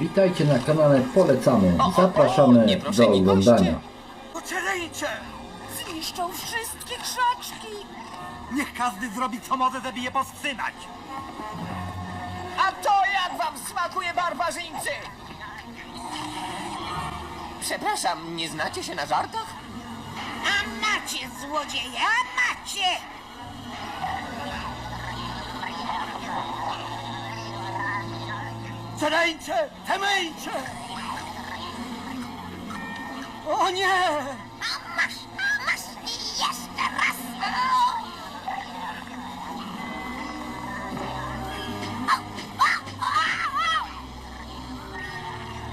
Witajcie na kanale Polecamy. O, o, o, Zapraszamy nie, proszę, do nie oglądania. Poczerejcie! Zniszczą wszystkie krzaczki! Niech każdy zrobi co może, żeby je powstrzymać. A to jak wam smakuje barbarzyńcy? Przepraszam, nie znacie się na żartach? A macie, złodzieje, a macie! Czereńcze! Temejcie! O nie! A masz, a masz i jeszcze raz!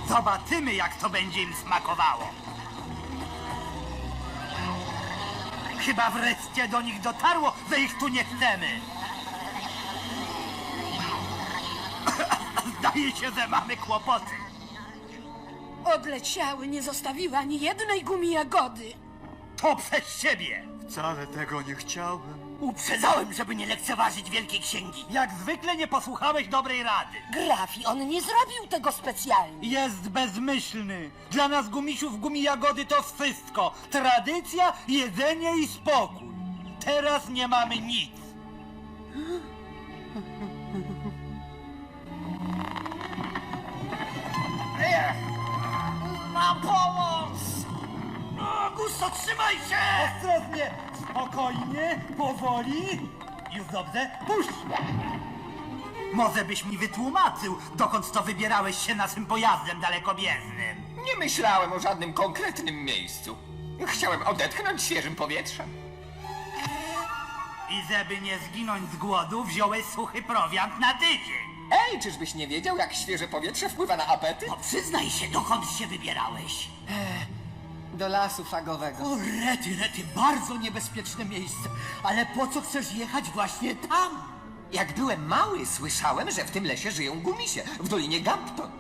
Zobaczymy, jak to będzie im smakowało. Chyba wreszcie do nich dotarło, że ich tu nie chcemy. Zdaje się, że mamy kłopoty. Odleciały, nie zostawiły ani jednej gumi jagody. To przez siebie. Wcale tego nie chciałem. Uprzedzałem, żeby nie lekceważyć Wielkiej Księgi. Jak zwykle nie posłuchałeś dobrej rady. Grafi, on nie zrobił tego specjalnie. Jest bezmyślny. Dla nas gumisiów gumi jagody to wszystko. Tradycja, jedzenie i spokój. Teraz nie mamy nic. Na pomoc! Augusto, trzymaj się! Ostrożnie, spokojnie, powoli. Już dobrze? Puść! Może byś mi wytłumaczył, dokąd to wybierałeś się naszym pojazdem dalekobieżnym. Nie myślałem o żadnym konkretnym miejscu. Chciałem odetchnąć świeżym powietrzem. I żeby nie zginąć z głodu, wziąłeś suchy prowiant na tydzień. Ej, czyżbyś nie wiedział, jak świeże powietrze wpływa na apetyt? No przyznaj się, dokąd się wybierałeś. Do lasu fagowego. O, rety, rety, bardzo niebezpieczne miejsce. Ale po co chcesz jechać właśnie tam? Jak byłem mały, słyszałem, że w tym lesie żyją gumisie w Dolinie Gampton.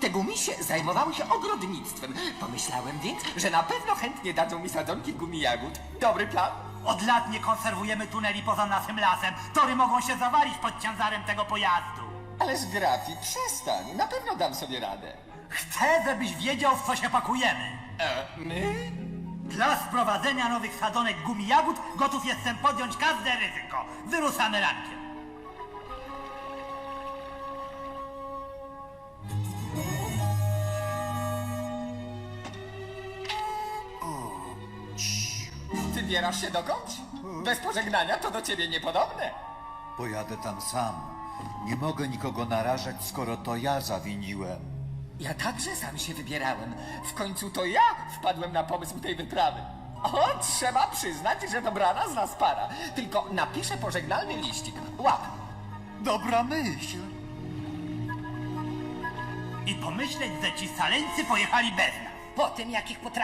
Te gumisie zajmowały się ogrodnictwem. Pomyślałem więc, że na pewno chętnie dadzą mi sadzonki gumijagód. Dobry plan. Od lat nie konserwujemy tuneli poza naszym lasem. Tory mogą się zawalić pod ciężarem tego pojazdu. Ależ grafi, przestań. Na pewno dam sobie radę. Chcę, żebyś wiedział, w co się pakujemy. E, my? Dla sprowadzenia nowych sadzonek gumijagód gotów jestem podjąć każde ryzyko. Wyruszamy rankiem. Wybierasz się dokąd? Bez pożegnania to do ciebie niepodobne. Pojadę tam sam. Nie mogę nikogo narażać, skoro to ja zawiniłem. Ja także sam się wybierałem. W końcu to ja wpadłem na pomysł tej wyprawy. O, trzeba przyznać, że dobrana z nas para. Tylko napiszę pożegnalny liścik. Łap. Dobra myśl. I pomyśleć, że ci saleńcy pojechali bez nas. Po tym, jakich potrafi